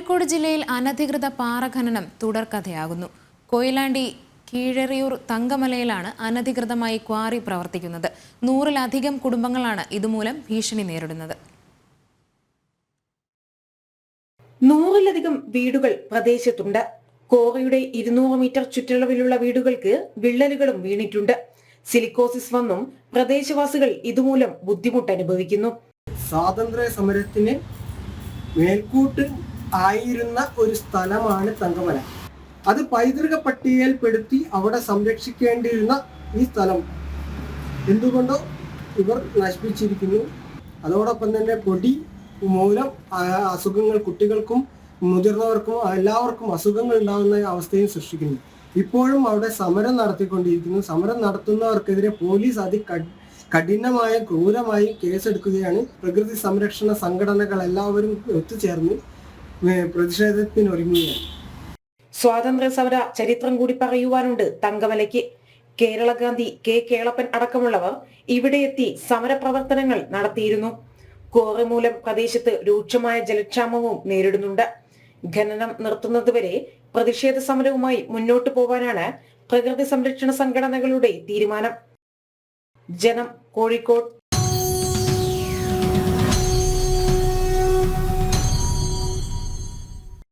കോഴിക്കോട് ജില്ലയിൽ അനധികൃത പാറ ഖനനം തുടർക്കഥയാകുന്നു കൊയിലാണ്ടി കീഴറിയൂർ തങ്കമലയിലാണ് അനധികൃതമായി ക്വാറി പ്രവർത്തിക്കുന്നത്. നൂറിലധികം കുടുംബങ്ങളാണ് ഇതുമൂലം ഭീഷണി നേരിടുന്നത്. നൂറിലധികം വീടുകൾ പ്രദേശത്തുണ്ട്. കോറയുടെ ഇരുന്നൂറ് മീറ്റർ ചുറ്റളവിലുള്ള വീടുകൾക്ക് വിള്ളലുകളും വീണിട്ടുണ്ട്. സിലിക്കോസിസ് വന്നും പ്രദേശവാസികൾ ഇതുമൂലം ബുദ്ധിമുട്ട് അനുഭവിക്കുന്നു സ്വാതന്ത്ര്യ സമരത്തിന് മേൽക്കൂട്ട് ആയിരുന്ന ഒരു സ്ഥലമാണ് തങ്കമല. അത് പൈതൃക പട്ടികയിൽപ്പെടുത്തി അവിടെ സംരക്ഷിക്കേണ്ടിയിരുന്ന ഈ സ്ഥലം. എന്തുകൊണ്ടോ ഇവർ നശിപ്പിച്ചിരിക്കുന്നു. അതോടൊപ്പം തന്നെ പൊടി മൂലം അസുഖങ്ങൾ കുട്ടികൾക്കും മുതിർന്നവർക്കും എല്ലാവർക്കും അസുഖങ്ങൾ ഉണ്ടാകുന്ന അവസ്ഥയും സൃഷ്ടിക്കുന്നു. ഇപ്പോഴും അവിടെ സമരം നടത്തിക്കൊണ്ടിരിക്കുന്നു. സമരം നടത്തുന്നവർക്കെതിരെ പോലീസ് അതി കഠി- കഠിനമായ ക്രൂരമായി കേസെടുക്കുകയാണ്. പ്രകൃതി സംരക്ഷണ സംഘടനകൾ എല്ലാവരും ഒത്തുചേർന്ന് പ്രതിഷേധത്തിനൊരുങ്ങുകയാണ് സ്വാതന്ത്ര്യ സമര ചരിത്രം കൂടി പറയുവാനുണ്ട് തങ്കമലയ്ക്ക്. കേരള ഗാന്ധി കെ കേളപ്പൻ അടക്കമുള്ളവർ ഇവിടെ എത്തി സമരപ്രവർത്തനങ്ങൾ നടത്തിയിരുന്നു. കോറമൂലം പ്രദേശത്ത് രൂക്ഷമായ ജലക്ഷാമവും നേരിടുന്നുണ്ട്. ഖനനം നിർത്തുന്നതുവരെ പ്രതിഷേധ സമരവുമായി മുന്നോട്ടു പോവാനാണ് പ്രകൃതി സംരക്ഷണ സംഘടനകളുടെ തീരുമാനം. ജനം കോഴിക്കോട്